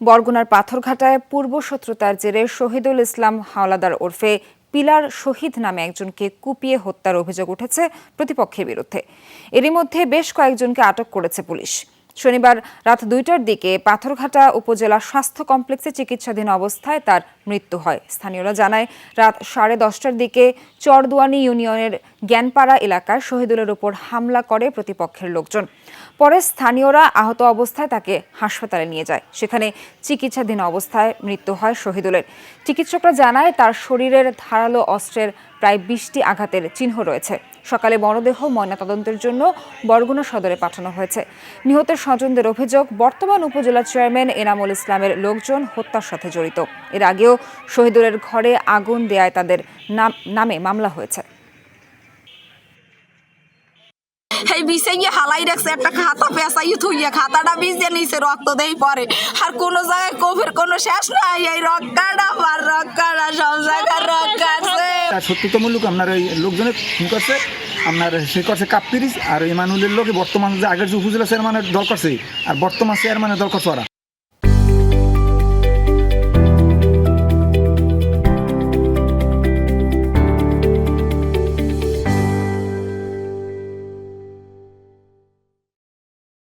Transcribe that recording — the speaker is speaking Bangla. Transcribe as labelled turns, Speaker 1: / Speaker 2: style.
Speaker 1: বরগুনার পাথরঘাটায় পূর্ব শত্রুতার জেরে শহীদুল ইসলাম হাওলাদার ওরফে পিলার শহীদ নামে একজনকে কুপিয়ে হত্যার অভিযোগ উঠেছে প্রতিপক্ষের বিরুদ্ধে। এরই মধ্যে বেশ কয়েকজনকে আটক করেছে পুলিশ। শনিবার রাত দুইটার দিকে পাথরঘাটা উপজেলা স্বাস্থ্য কমপ্লেক্সে চিকিৎসাধীন অবস্থায় তার মৃত্যু হয়। স্থানীয়রা জানায়, রাত সাড়ে দশটার দিকে চরদুয়ানি ইউনিয়নের জ্ঞানপাড়া এলাকায় শহীদুলের উপর হামলা করে প্রতিপক্ষের লোকজন। পরে স্থানীয়রা আহত অবস্থায় তাকে হাসপাতালে নিয়ে যায়। সেখানে চিকিৎসাধীন অবস্থায় মৃত্যু হয় শহীদুলের। চিকিৎসকরা জানায়, তার শরীরের ধারালো অস্ত্রের প্রায় বিশটি আঘাতের চিহ্ন রয়েছে। সকালে মরদেহ ময়নাতদন্তের জন্য বরগুনা সদরে পাঠানো হয়েছে। নিহতের স্বজনদের অভিযোগ বর্তমান উপজেলা চেয়ারম্যান এনামুল ইসলামের লোকজন হত্যার সাথে জড়িত। এর আগেও শহীদুলের ঘরে আগুন দেয়ায় তাদের নামে মামলা হয়েছে।
Speaker 2: এই বিষে হালাই রাখছে একটা খাতা থুইয়া খাতাটা নিছে রক্ত দেই পরে। আর কোনো জায়গায় কফের কোনো শেষ নাই এই রক্কাটা আমার রক্কাটা সব জায়গায় রক্কাছে
Speaker 3: তার সত্যতামূলক আপনার ওই লোকজনে ফোন করছে? আপনার সে করছে কাপ্তিরিস আর ইমানুলের লোকে বর্তমান যে আগের যে উপজেলা চেয়ারম্যানের দল করছে, আর বর্তমান চেয়ারম্যানের দল করছে ওরা।